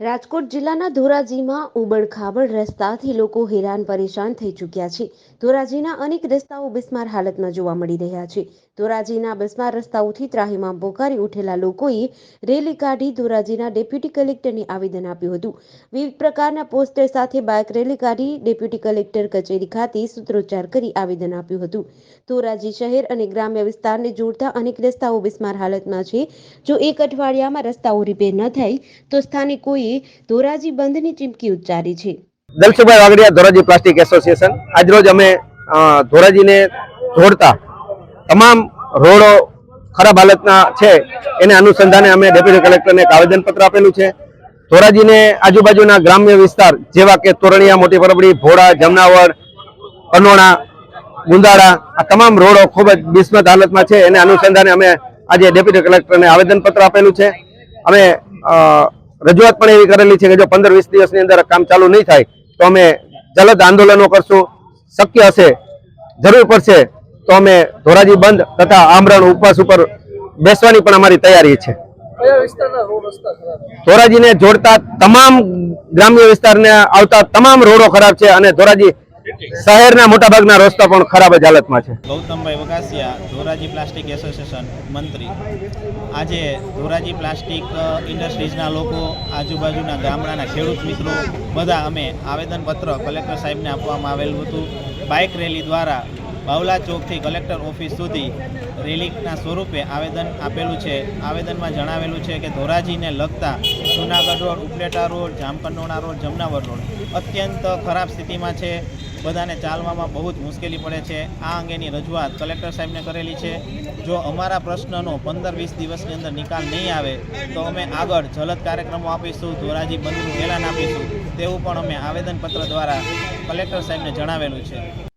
રાજકોટ જિલ્લાના ધોરાજીમાં ઉબડખાબડ રસ્તાથી લોકો હેરાન પરેશાન થઈ ચૂક્યા છે. ધોરાજીના અનેક રસ્તાઓ બિસ્માર હાલતમાં જોવા મળી રહ્યા છે. ધોરાજીના બિસ્માર રસ્તાઓથી ત્રાહીમાં પોકારી ઉઠેલા લોકોએ રેલી કાઢી ધોરાજીના ડેપ્યુટી કલેક્ટરને આવેદન આપ્યું હતું. વિવિધ પ્રકારના પોસ્ટર સાથે બાઇક રેલી કાઢી ડેપ્યુટી કલેક્ટર કચેરી ખાતે સૂત્રોચ્ચાર કરી આવેદન આપ્યું હતું. ધોરાજી શહેર અને ગ્રામ્ય વિસ્તારને જોડતા અનેક રસ્તાઓ બિસ્માર હાલતમાં છે. જો એક અઠવાડિયામાં રસ્તાઓ રિપેર ન થાય, તો સ્થાનિકોએ ધોરાજી બંધની ચીમકી ઉચ્ચારી છે. Dalsubhai Vagadiya Dhoraji plastic association. આજરોજ અમે ધોરાજીને જોડતા તમામ રોડો ખરાબ હાલતના છે, એને અનુસંધાને અમે ડેપ્યુટી કલેક્ટરને એક આવેદનપત્ર આપેલું છે. ધોરાજીને આજુબાજુના ગ્રામ્ય વિસ્તાર, જેવા કે તોરણિયા, મોટી પરબડી, ભોળા જમનાવર અનોણા ગુંદાળા, આ તમામ રોડો ખૂબ જ બિસ્મત હાલતમાં છે, એને અનુસંધાને અમે આજે ડેપ્યુટી કલેક્ટરને આવેદનપત્ર આપેલું છે. અમે રજૂઆત પણ એવી કરેલી છે કે જો પંદર વીસ દિવસની અંદર કામ ચાલુ નહીં થાય તો અમે જલદ આંદોલનો કરશું શક્ય હશે જરૂર પડશે તો અમે ધોરાજી બંધ તથા આમરણ ઉપવાસ ઉપર બેસવાની પણ અમારી તૈયારી છે? ધોરાજીને જોડતા તમામ ગ્રામ્ય વિસ્તારને આવતા તમામ રોડો ખરાબ છે અને ધોરાજી શહેરના મોટાભાગના રસ્તા પણ ખરાબ જ હાલતમાં છે. ગૌતમભાઈ વગાસિયા ધોરાજી પ્લાસ્ટિક એસોસિએશન મંત્રી. આજે ધોરાજી પ્લાસ્ટિક ઇન્ડસ્ટ્રીઝના લોકો, આજુબાજુના ગામડાના ખેડૂત મિત્રો, બધા અમે આવેદનપત્ર કલેક્ટર સાહેબને આપવામાં આવેલું હતું. બાઇક રેલી દ્વારા બાવલા ચોકથી કલેક્ટર ઓફિસ સુધી રેલીના સ્વરૂપે આવેદન આપેલું છે. આવેદનમાં જણાવેલું છે કે ધોરાજીને લગતા Junagadh road, Upleta road, Jamkandorna road, Jamnavar road અત્યંત ખરાબ સ્થિતિમાં છે. બધાને ચાલવામાં બહુ જ મુશ્કેલી પડે છે. આ અંગેની રજૂઆત કલેક્ટર સાહેબને કરેલી છે. જો અમારા પ્રશ્નનો પંદર વીસ દિવસની અંદર નિકાલ નહીં આવે, તો અમે આગળ જલદ કાર્યક્રમો આપીશું, ધોરાજી બંધનું એલાન આપીશું. તેવું પણ અમે આવેદનપત્ર દ્વારા કલેક્ટર સાહેબને જણાવેલું છે.